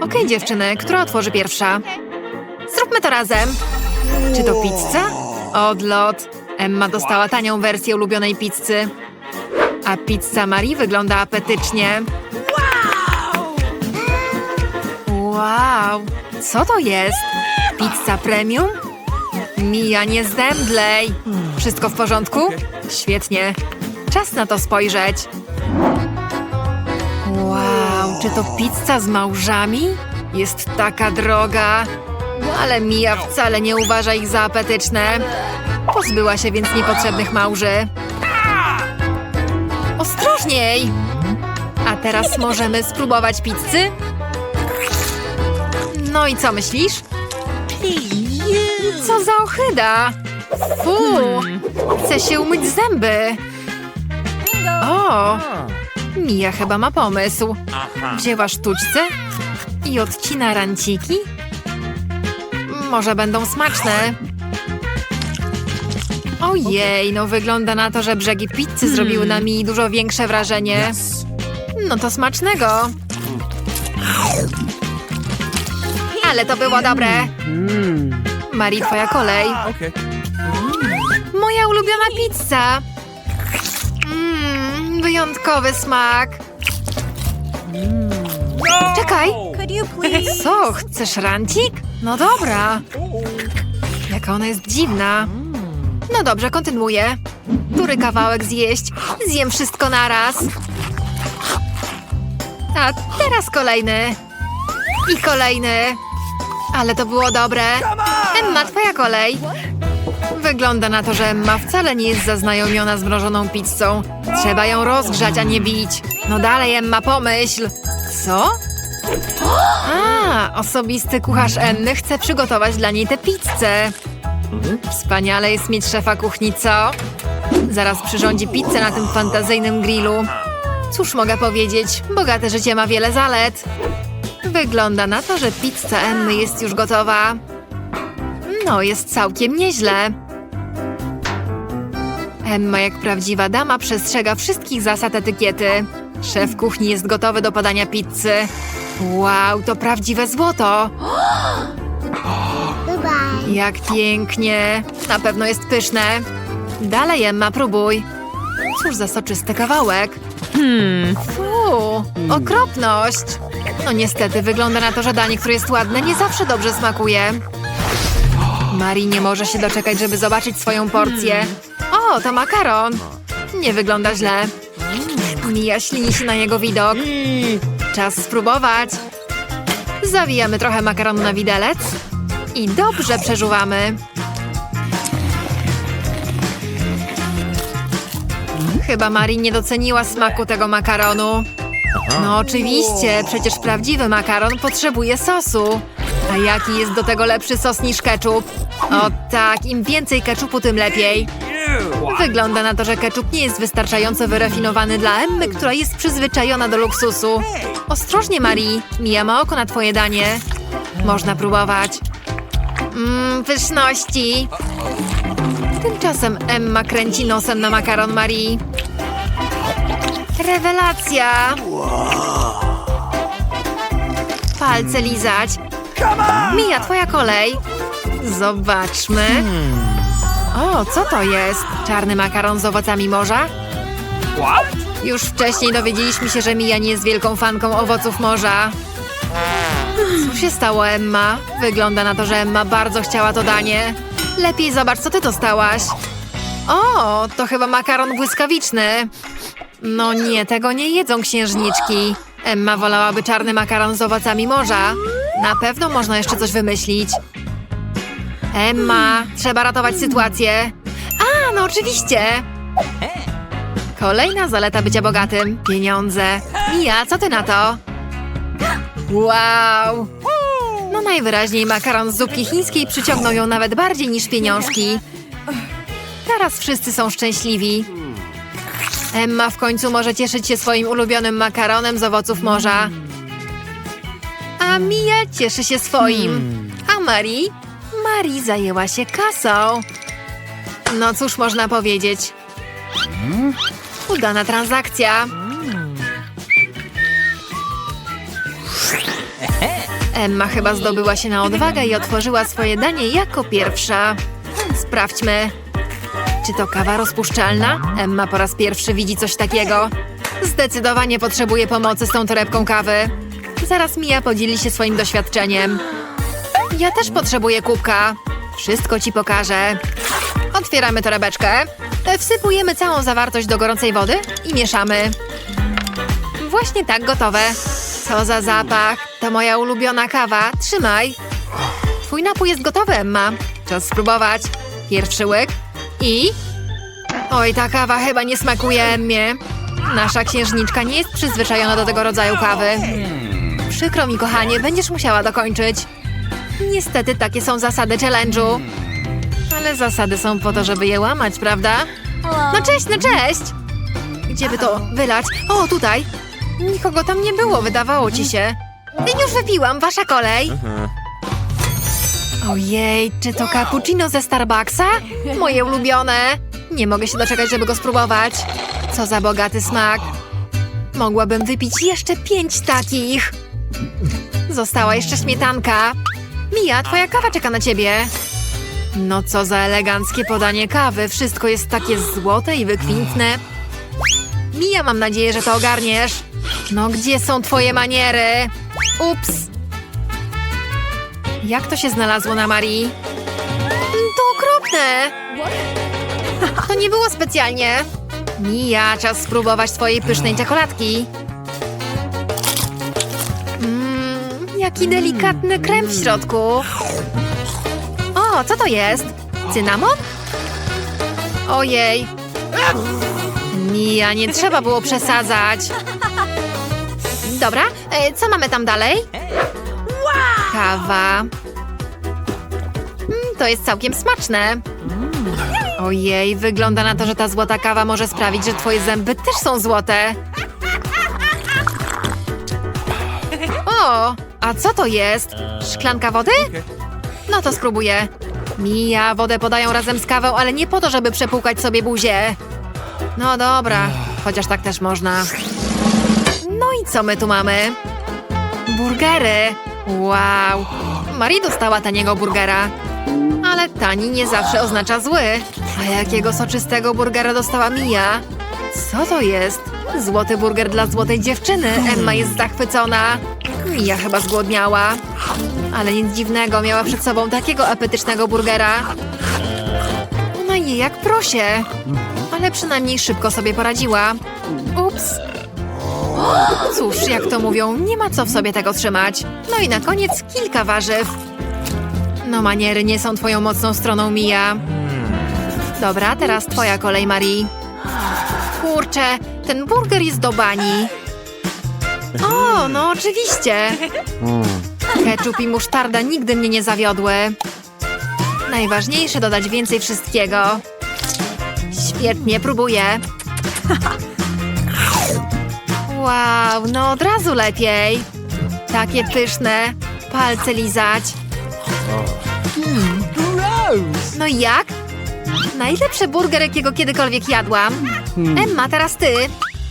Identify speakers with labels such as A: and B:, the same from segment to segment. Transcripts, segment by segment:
A: Okej, dziewczyny, która otworzy pierwsza? Zróbmy to razem. Czy to pizza? Odlot. Emma dostała tanią wersję ulubionej pizzy. A pizza Marii wygląda apetycznie. Wow! Co to jest? Pizza premium? Mija, nie zdemdlej! Wszystko w porządku? Świetnie. Czas na to spojrzeć. Czy to pizza z małżami? Jest taka droga. Ale Mija wcale nie uważa ich za apetyczne. Pozbyła się więc niepotrzebnych małży. Ostrożniej! A teraz możemy spróbować pizzy? No i co myślisz? Co za ohyda! Fu! Chcę się umyć zęby. O! Mija chyba ma pomysł. Wzięła sztućce i odcina ranciki? Może będą smaczne. Ojej, no wygląda na to, że brzegi pizzy zrobiły na mi dużo większe wrażenie. No to smacznego. Ale to było dobre. Marii, twoja kolej. Moja ulubiona pizza. Wyjątkowy smak. Czekaj.
B: Could you please?
A: Co, chcesz rancik? No dobra. Jaka ona jest dziwna. No dobrze, kontynuuję. Który kawałek zjeść? Zjem wszystko naraz. A teraz kolejny. I kolejny. Ale to było dobre. Emma, twoja kolej. Wygląda na to, że Emma wcale nie jest zaznajomiona z mrożoną pizzą. Trzeba ją rozgrzać, a nie bić. No dalej, Emma, pomyśl. Co? A, osobisty kucharz Enny chce przygotować dla niej tę pizzę. Wspaniale jest mieć szefa kuchni, co? Zaraz przyrządzi pizzę na tym fantazyjnym grillu. Cóż mogę powiedzieć, bogate życie ma wiele zalet. Wygląda na to, że pizza Emmy jest już gotowa. No, jest całkiem nieźle. Emma, jak prawdziwa dama, przestrzega wszystkich zasad etykiety. Szef kuchni jest gotowy do podania pizzy. Wow, to prawdziwe złoto! Jak pięknie! Na pewno jest pyszne. Dalej, Emma, próbuj. Cóż za soczysty kawałek. Hmm. Fu, okropność. No niestety, wygląda na to, że danie, które jest ładne, nie zawsze dobrze smakuje. Marii nie może się doczekać, żeby zobaczyć swoją porcję. O, to makaron. Nie wygląda źle. Mija ślini się na jego widok. Czas spróbować. Zawijamy trochę makaronu na widelec i dobrze przeżuwamy. Chyba Marii nie doceniła smaku tego makaronu. No oczywiście, przecież prawdziwy makaron potrzebuje sosu. A jaki jest do tego lepszy sos niż ketchup? O tak, im więcej ketchupu, tym lepiej. Wygląda na to, że ketchup nie jest wystarczająco wyrafinowany dla Emmy, która jest przyzwyczajona do luksusu. Ostrożnie, Marii. Mija ma oko na twoje danie. Można próbować. Mmm, pyszności. Tymczasem Emma kręci nosem na makaron Marii. Rewelacja! Palce lizać. Mija, twoja kolej. Zobaczmy. O, co to jest? Czarny makaron z owocami morza? Już wcześniej dowiedzieliśmy się, że Mija nie jest wielką fanką owoców morza. Co się stało, Emma? Wygląda na to, że Emma bardzo chciała to danie. Lepiej zobacz, co ty dostałaś. O, to chyba makaron błyskawiczny. No nie, tego nie jedzą księżniczki. Emma wolałaby czarny makaron z owocami morza. Na pewno można jeszcze coś wymyślić. Emma, trzeba ratować sytuację. A, no oczywiście. Kolejna zaleta bycia bogatym. Pieniądze. Mija, co ty na to? Wow! No najwyraźniej makaron z zupki chińskiej przyciągnął ją nawet bardziej niż pieniążki. Teraz wszyscy są szczęśliwi. Emma w końcu może cieszyć się swoim ulubionym makaronem z owoców morza. A Mia cieszy się swoim. A Marii? Marii zajęła się kasą. No cóż można powiedzieć. Udana transakcja. Emma chyba zdobyła się na odwagę i otworzyła swoje danie jako pierwsza. Sprawdźmy. Czy to kawa rozpuszczalna? Emma po raz pierwszy widzi coś takiego. Zdecydowanie potrzebuje pomocy z tą torebką kawy. Zaraz Mia podzieli się swoim doświadczeniem. Ja też potrzebuję kubka. Wszystko ci pokażę. Otwieramy torebeczkę. Wsypujemy całą zawartość do gorącej wody i mieszamy. Właśnie tak gotowe. Co za zapach. To moja ulubiona kawa. Trzymaj. Twój napój jest gotowy, Emma. Czas spróbować. Pierwszy łyk. I... Oj, ta kawa chyba nie smakuje Emmie. Nasza księżniczka nie jest przyzwyczajona do tego rodzaju kawy. Przykro mi, kochanie, będziesz musiała dokończyć. Niestety takie są zasady challenge'u. Ale zasady są po to, żeby je łamać, prawda? No cześć, no cześć! Gdzie by to wylać? O, tutaj! Nikogo tam nie było, wydawało ci się. Już wypiłam, wasza kolej. Ojej, czy to cappuccino ze Starbucksa? Moje ulubione. Nie mogę się doczekać, żeby go spróbować. Co za bogaty smak. Mogłabym wypić jeszcze pięć takich. Została jeszcze śmietanka. Mija, twoja kawa czeka na ciebie. No co za eleganckie podanie kawy. Wszystko jest takie złote i wykwintne. Mija, mam nadzieję, że to ogarniesz. No gdzie są twoje maniery? Ups. Jak to się znalazło na Marii? To okropne. To nie było specjalnie. Mija, czas spróbować twojej pysznej czekoladki. Jaki delikatny krem w środku. O, co to jest? Cynamon? Ojej. Mija, nie trzeba było przesadzać. Dobra, e, co mamy tam dalej? Kawa. Mm, to jest całkiem smaczne. Ojej, wygląda na to, że ta złota kawa może sprawić, że twoje zęby też są złote. O, a co to jest? Szklanka wody? No to spróbuję. Mija, wodę podają razem z kawą, ale nie po to, żeby przepłukać sobie buzię. No dobra, chociaż tak też można. No i co my tu mamy? Burgery. Wow. Marie dostała taniego burgera. Ale tani nie zawsze oznacza zły. A jakiego soczystego burgera dostała Mia? Co to jest? Złoty burger dla złotej dziewczyny. Emma jest zachwycona. Mia chyba zgłodniała. Ale nic dziwnego, miała przed sobą takiego apetycznego burgera. Ona je jak prosie. Ale przynajmniej szybko sobie poradziła. Ups. Cóż, jak to mówią, nie ma co w sobie tego trzymać. No i na koniec kilka warzyw. No maniery nie są twoją mocną stroną, Mija. Dobra, teraz twoja kolej, Marii. Kurczę, ten burger jest do bani. O, no oczywiście. Ketchup i musztarda nigdy mnie nie zawiodły. Najważniejsze dodać więcej wszystkiego. Świetnie, próbuję. Wow, no od razu lepiej. Takie pyszne. Palce lizać. No i jak? Najlepszy burger, jakiego kiedykolwiek jadłam. Emma, teraz ty.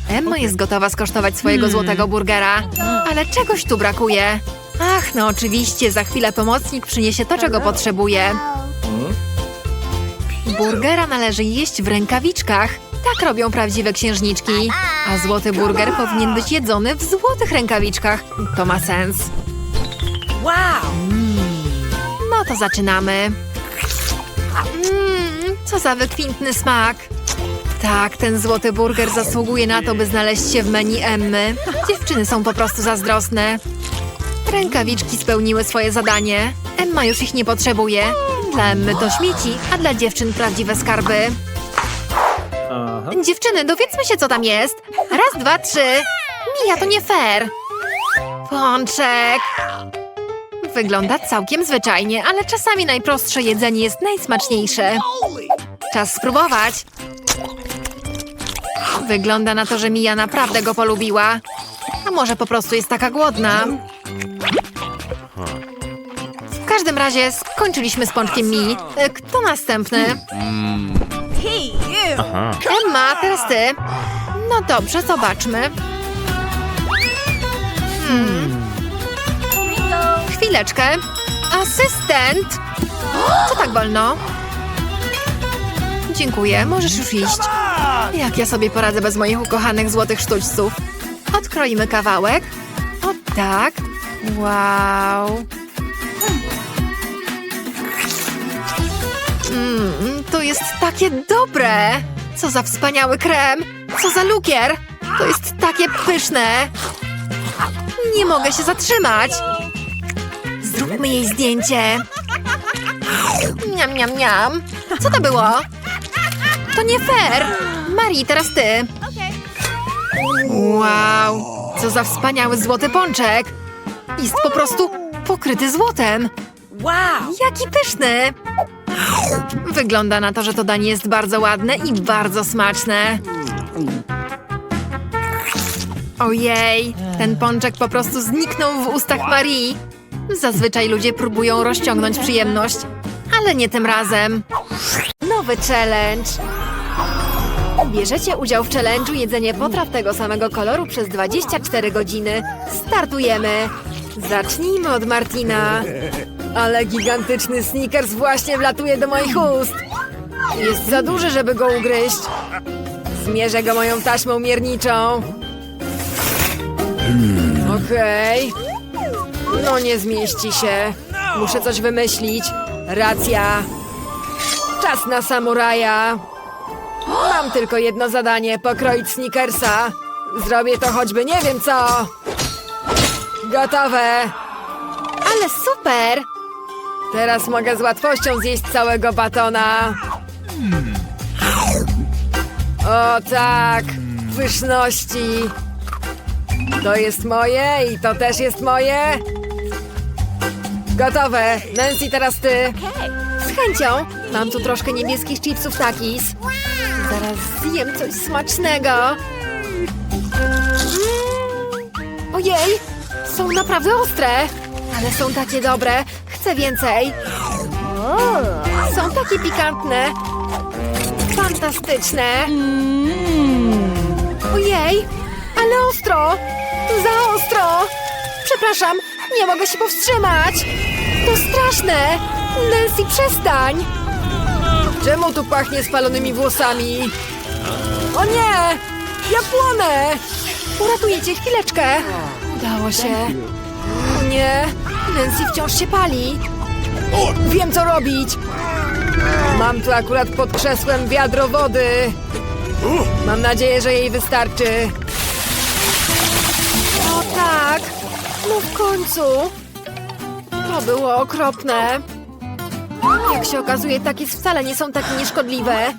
A: Emma jest gotowa skosztować swojego złotego burgera. Ale czegoś tu brakuje. Ach, no oczywiście, za chwilę pomocnik przyniesie to, czego potrzebuje. Burgera należy jeść w rękawiczkach. Tak robią prawdziwe księżniczki. A złoty burger powinien być jedzony w złotych rękawiczkach. To ma sens.
C: Wow!
A: No to zaczynamy. Mmm, co za wykwintny smak. Tak, ten złoty burger zasługuje na to, by znaleźć się w menu Emmy. Dziewczyny są po prostu zazdrosne. Rękawiczki spełniły swoje zadanie. Emma już ich nie potrzebuje. Dla Emmy to śmieci, a dla dziewczyn prawdziwe skarby. Dziewczyny, dowiedzmy się, co tam jest. Raz, dwa, trzy. Mija, to nie fair. Pączek. Wygląda całkiem zwyczajnie, ale czasami najprostsze jedzenie jest najsmaczniejsze. Czas spróbować. Wygląda na to, że Mija naprawdę go polubiła. A może po prostu jest taka głodna. W każdym razie skończyliśmy z pączkiem Mi. E, Kto następny? Emma, teraz ty. No dobrze, zobaczmy. Hmm. chwileczkę. Asystent! Co tak wolno? Dziękuję, możesz już iść. Jak ja sobie poradzę bez moich ukochanych złotych sztućców? Odkroimy kawałek. O tak. Wow. Mmm, to jest takie dobre. Co za wspaniały krem. Co za lukier. To jest takie pyszne. Nie mogę się zatrzymać. Zróbmy jej zdjęcie. Niam, niam, niam. Co to było? To nie fair. Marii, teraz ty. Wow, co za wspaniały złoty pączek. Jest po prostu pokryty złotem.
C: Wow.
A: Jaki pyszny. Wygląda na to, że to danie jest bardzo ładne i bardzo smaczne. Ojej, ten pączek po prostu zniknął w ustach Marii. Zazwyczaj ludzie próbują rozciągnąć przyjemność, ale nie tym razem. Nowy challenge. Bierzecie udział w challenge'u jedzenie potraw tego samego koloru przez 24 godziny. Startujemy. Zacznijmy od Martina. Ale gigantyczny sneakers właśnie wlatuje do moich ust. Jest za duży, żeby go ugryźć. Zmierzę go moją taśmą mierniczą. Okej. No nie zmieści się. Muszę coś wymyślić. Racja. Czas na samuraja. Mam tylko jedno zadanie, pokroić sneakersa. Zrobię to choćby nie wiem co. Gotowe. Ale super! Teraz mogę z łatwością zjeść całego batona. O tak, pyszności. To jest moje i to też jest moje. Gotowe. Nancy, teraz ty. Z chęcią. Mam tu troszkę niebieskich chipsów takis. Zaraz zjem coś smacznego. Mm. Ojej, są naprawdę ostre, ale są takie dobre. Chcę więcej. Są takie pikantne. Fantastyczne. Ojej, ale ostro. Za ostro. Przepraszam, nie mogę się powstrzymać. To straszne. Nancy, przestań. Czemu tu pachnie spalonymi włosami? O nie! Ja płonę! Uratuję cię chwileczkę. Udało się. O nie! Nancy wciąż się pali. Wiem, co robić. Mam tu akurat pod krzesłem wiadro wody. Mam nadzieję, że jej wystarczy. O tak! No w końcu! To było okropne. Jak się okazuje, takie wcale nie są takie nieszkodliwe.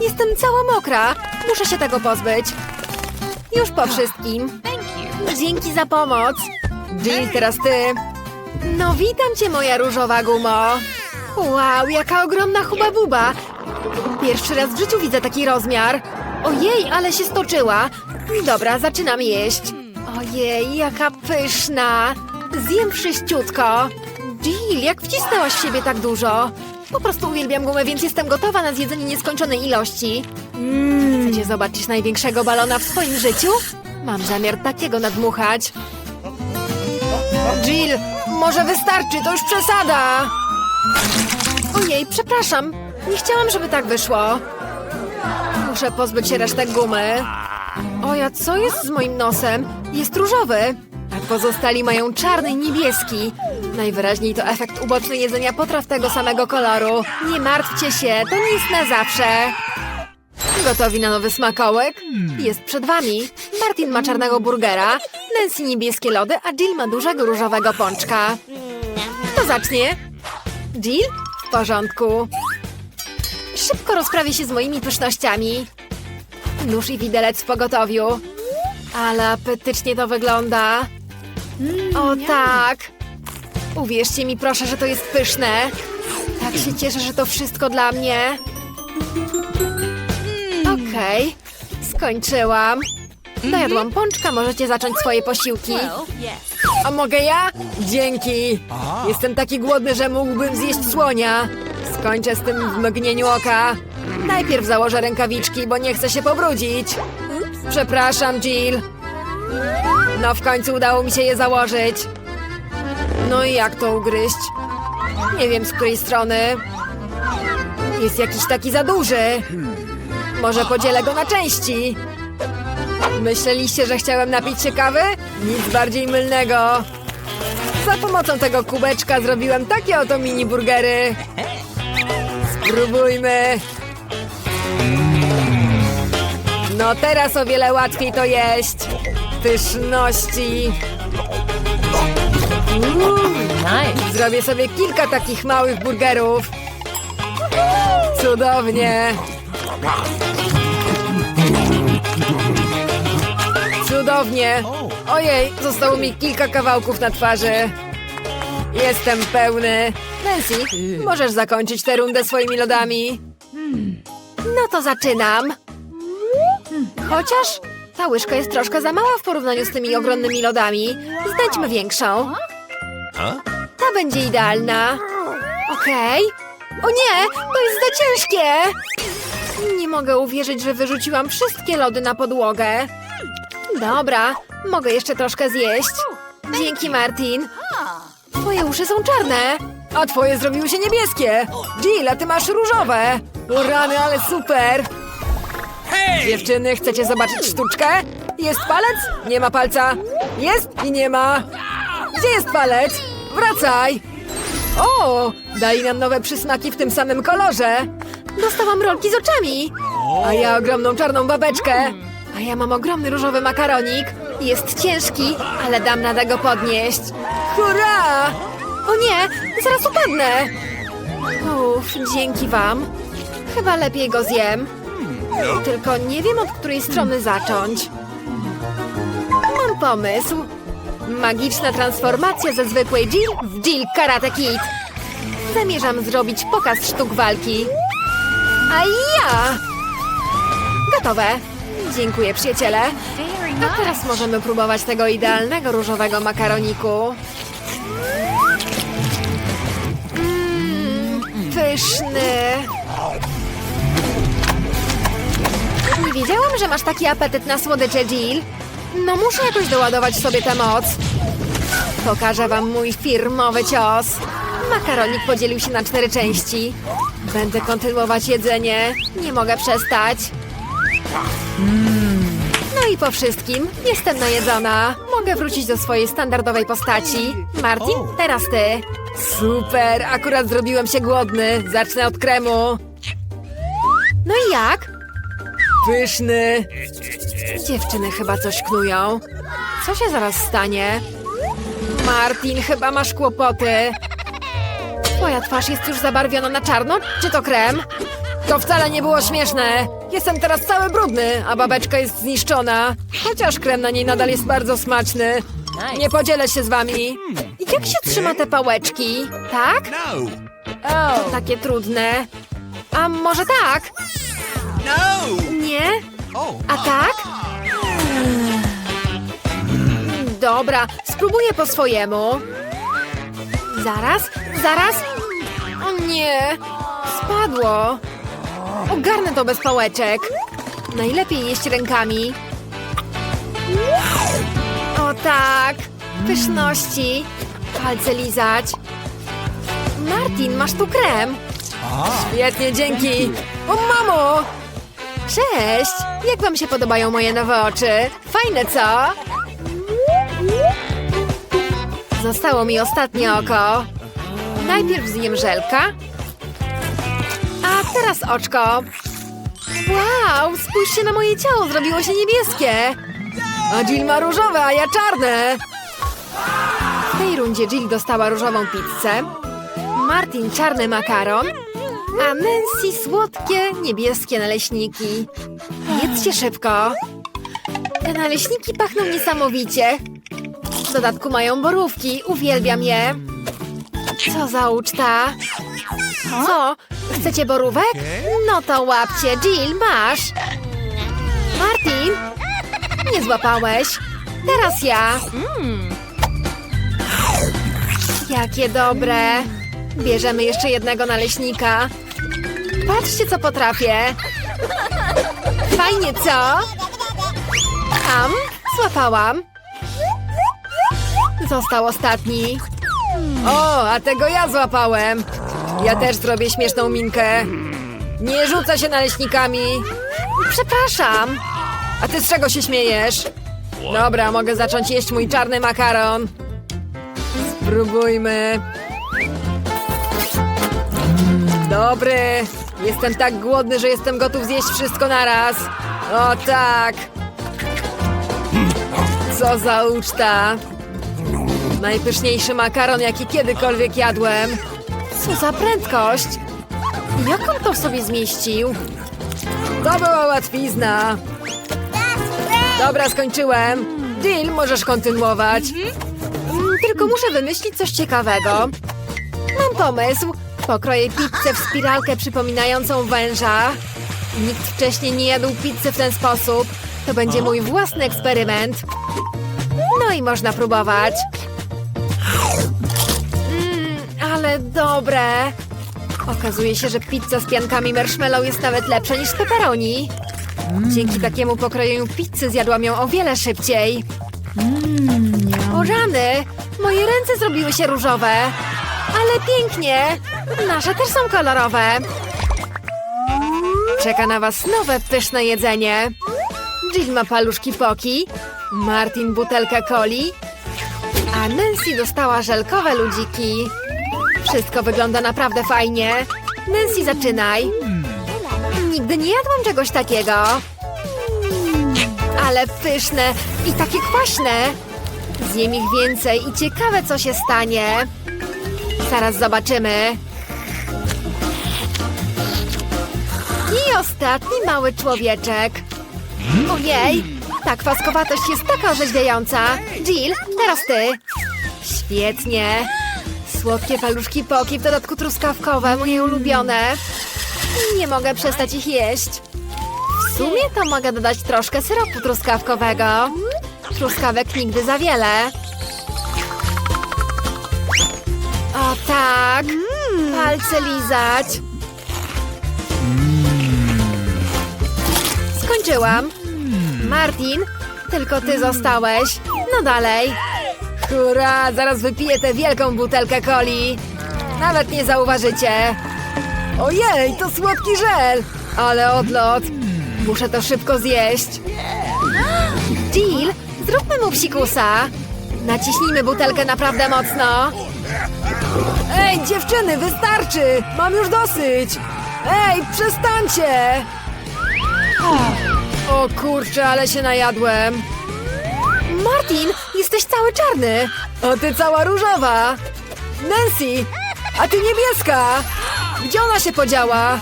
A: Jestem cała mokra. Muszę się tego pozbyć. Już po wszystkim. Dzięki za pomoc. Jill, teraz ty. No witam cię, moja różowa gumo. Wow, jaka ogromna huba buba. Pierwszy raz w życiu widzę taki rozmiar. Ojej, ale się stoczyła. Dobra, zaczynam jeść. Ojej, jaka pyszna. Zjem wszyściutko. Jill, jak wcisnęłaś w siebie tak dużo? Po prostu uwielbiam gumę, więc jestem gotowa na zjedzenie nieskończonej ilości. Chcecie zobaczyć największego balona w swoim życiu? Mam zamiar takiego nadmuchać. Jill, może wystarczy, to już przesada. Ojej, przepraszam. Nie chciałam, żeby tak wyszło. Muszę pozbyć się resztek gumy. Oja, co jest z moim nosem? Jest różowy. A pozostali mają czarny i niebieski. Najwyraźniej to efekt uboczny jedzenia potraw tego samego koloru. Nie martwcie się, to nie jest na zawsze. Gotowi na nowy smakołek? Jest przed wami. Martin ma czarnego burgera, Nancy niebieskie lody, a Jill ma dużego różowego pączka. Kto zacznie? Jill? W porządku. Szybko rozprawię się z moimi pysznościami. Nóż i widelec w pogotowiu. Ale apetycznie to wygląda. O tak. Uwierzcie mi proszę, że to jest pyszne. Tak się cieszę, że to wszystko dla mnie. Okej, skończyłam. Dojadłam pączka, możecie zacząć swoje posiłki. A mogę ja? Dzięki. Jestem taki głodny, że mógłbym zjeść słonia. Skończę z tym w mgnieniu oka. Najpierw założę rękawiczki, bo nie chcę się pobrudzić. Przepraszam, Jill. No w końcu udało mi się je założyć. No i jak to ugryźć? Nie wiem z której strony. Jest jakiś taki za duży. Może podzielę go na części. Myśleliście, że chciałem napić się kawy? Nic bardziej mylnego. Za pomocą tego kubeczka zrobiłem takie oto mini burgery. Spróbujmy. No teraz o wiele łatwiej to jeść. Pyszności.
C: Nice.
A: Zrobię sobie kilka takich małych burgerów. Cudownie. Cudownie. Ojej, zostało mi kilka kawałków na twarzy. Jestem pełny. Nancy, możesz zakończyć tę rundę swoimi lodami. No to zaczynam. Chociaż ta łyżka jest troszkę za mała w porównaniu z tymi ogromnymi lodami. Znajdźmy większą. Ta będzie idealna. Okej. O nie, to jest za ciężkie. Nie mogę uwierzyć, że wyrzuciłam wszystkie lody na podłogę. Dobra, mogę jeszcze troszkę zjeść. Dzięki, Martin. Twoje uszy są czarne. A twoje zrobiły się niebieskie. Jill, a ty masz różowe. O rany, ale super. Dziewczyny, chcecie zobaczyć sztuczkę? Jest palec? Nie ma palca. Jest i nie ma. Gdzie jest palec? Wracaj! O! Dali nam nowe przysmaki w tym samym kolorze. Dostałam rolki z oczami. A ja ogromną czarną babeczkę. A ja mam ogromny różowy makaronik. Jest ciężki, ale dam radę go podnieść. Hurra! O nie! Zaraz upadnę! Uff, dzięki wam. Chyba lepiej go zjem. Tylko nie wiem, od której strony zacząć. Mam pomysł. Magiczna transformacja ze zwykłej Jill w Jill Karate Kid. Zamierzam zrobić pokaz sztuk walki. A ja! Gotowe. Dziękuję, przyjaciele. A teraz możemy próbować tego idealnego różowego makaroniku. Mmm, pyszny. Nie wiedziałam, że masz taki apetyt na słodycze, Jill. No muszę jakoś doładować sobie tę moc. Pokażę wam mój firmowy cios. Makaronik podzielił się na cztery części. Będę kontynuować jedzenie. Nie mogę przestać. No i po wszystkim jestem najedzona. Mogę wrócić do swojej standardowej postaci. Martin, teraz ty. Super, akurat zrobiłem się głodny. Zacznę od kremu. No i jak? Pyszny. Dziewczyny chyba coś knują. Co się zaraz stanie? Martin, chyba masz kłopoty. Twoja twarz jest już zabarwiona na czarno? Czy to krem? To wcale nie było śmieszne. Jestem teraz cały brudny, a babeczka jest zniszczona. Chociaż krem na niej nadal jest bardzo smaczny. Nie podzielę się z wami. Jak się trzyma te pałeczki? Tak?
B: No!
A: To takie trudne. A może tak?
B: No!
A: Nie? A tak? Dobra, spróbuję po swojemu. Zaraz, zaraz. O nie, spadło. Ogarnę to bez pałeczek. Najlepiej jeść rękami. O tak, pyszności. Palce lizać. Martin, masz tu krem. Świetnie, dzięki. O mamo! Cześć! Jak wam się podobają moje nowe oczy? Fajne, co? Zostało mi ostatnie oko. Najpierw zjem żelka. A teraz oczko. Wow, spójrzcie na moje ciało, zrobiło się niebieskie. A Jill ma różowe, a ja czarne. W tej rundzie Jill dostała różową pizzę. Martin czarny makaron, a Nancy słodkie, niebieskie naleśniki. Jedzcie szybko. Te naleśniki pachną niesamowicie. W dodatku mają borówki, uwielbiam je. Co za uczta. Co? Chcecie borówek? No to łapcie, Jill, masz. Martin? Nie złapałeś. Teraz ja. Jakie dobre. Bierzemy jeszcze jednego naleśnika. Patrzcie, co potrafię. Fajnie, co? Am, złapałam. Został ostatni. O, a tego ja złapałem. Ja też zrobię śmieszną minkę. Nie rzuca się naleśnikami. Przepraszam. A ty z czego się śmiejesz? Dobra, mogę zacząć jeść mój czarny makaron. Spróbujmy. Dobry. Jestem tak głodny, że jestem gotów zjeść wszystko naraz. O tak. Co za uczta. Najpyszniejszy makaron, jaki kiedykolwiek jadłem. Co za prędkość. Jak on to w sobie zmieścił? To była łatwizna. Dobra, skończyłem. Jill, możesz kontynuować. Mm, Tylko muszę wymyślić coś ciekawego. Mam pomysł. Pokroję pizzę w spiralkę przypominającą węża. Nikt wcześniej nie jadł pizzy w ten sposób. To będzie mój własny eksperyment. No i można próbować. Mmm, ale dobre. Okazuje się, że pizza z piankami marshmallow jest nawet lepsza niż z pepperoni. Dzięki takiemu pokrojeniu pizzy zjadłam ją o wiele szybciej. O rany! Moje ręce zrobiły się różowe. Ale pięknie! Nasze też są kolorowe. Czeka na was nowe, pyszne jedzenie. Jill ma paluszki poki, Martin butelkę coli, a Nancy dostała żelkowe ludziki. Wszystko wygląda naprawdę fajnie. Nancy, zaczynaj. Nigdy nie jadłam czegoś takiego. Ale pyszne i takie kwaśne. Zjem ich więcej i ciekawe, co się stanie. Zaraz zobaczymy. I ostatni mały człowieczek. Ojej, ta kwaskowatość jest taka orzeźwiająca. Jill, teraz ty. Świetnie. Słodkie paluszki poki, w dodatku truskawkowe, moje ulubione. Nie mogę przestać ich jeść. W sumie to mogę dodać troszkę syropu truskawkowego. Truskawek nigdy za wiele. O tak! Palce lizać. Skończyłam. Martin, tylko ty zostałeś. No dalej. Hurra, zaraz wypiję tę wielką butelkę coli. Nawet nie zauważycie. Ojej, to słodki żel. Ale odlot. Muszę to szybko zjeść. Jill, zróbmy mu psikusa. Naciśnijmy butelkę naprawdę mocno. Ej, dziewczyny, wystarczy! Mam już dosyć! Ej, przestańcie! O kurczę, ale się najadłem. Martin, jesteś cały czarny. A ty cała różowa. Nancy, a ty niebieska. Gdzie ona się podziała?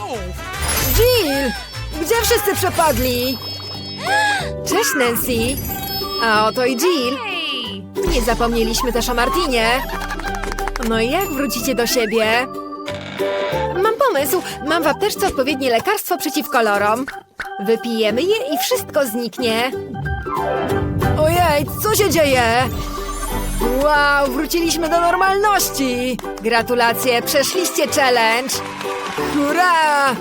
A: Jill, gdzie wszyscy przepadli? Cześć, Nancy. A oto i Jill. Nie zapomnieliśmy też o Martinie. No i jak wrócicie do siebie? Mam pomysł. Mam w apteczce odpowiednie lekarstwo przeciw kolorom. Wypijemy je i wszystko zniknie. Ojej, co się dzieje? Wow, wróciliśmy do normalności! Gratulacje, przeszliście challenge! Hurra!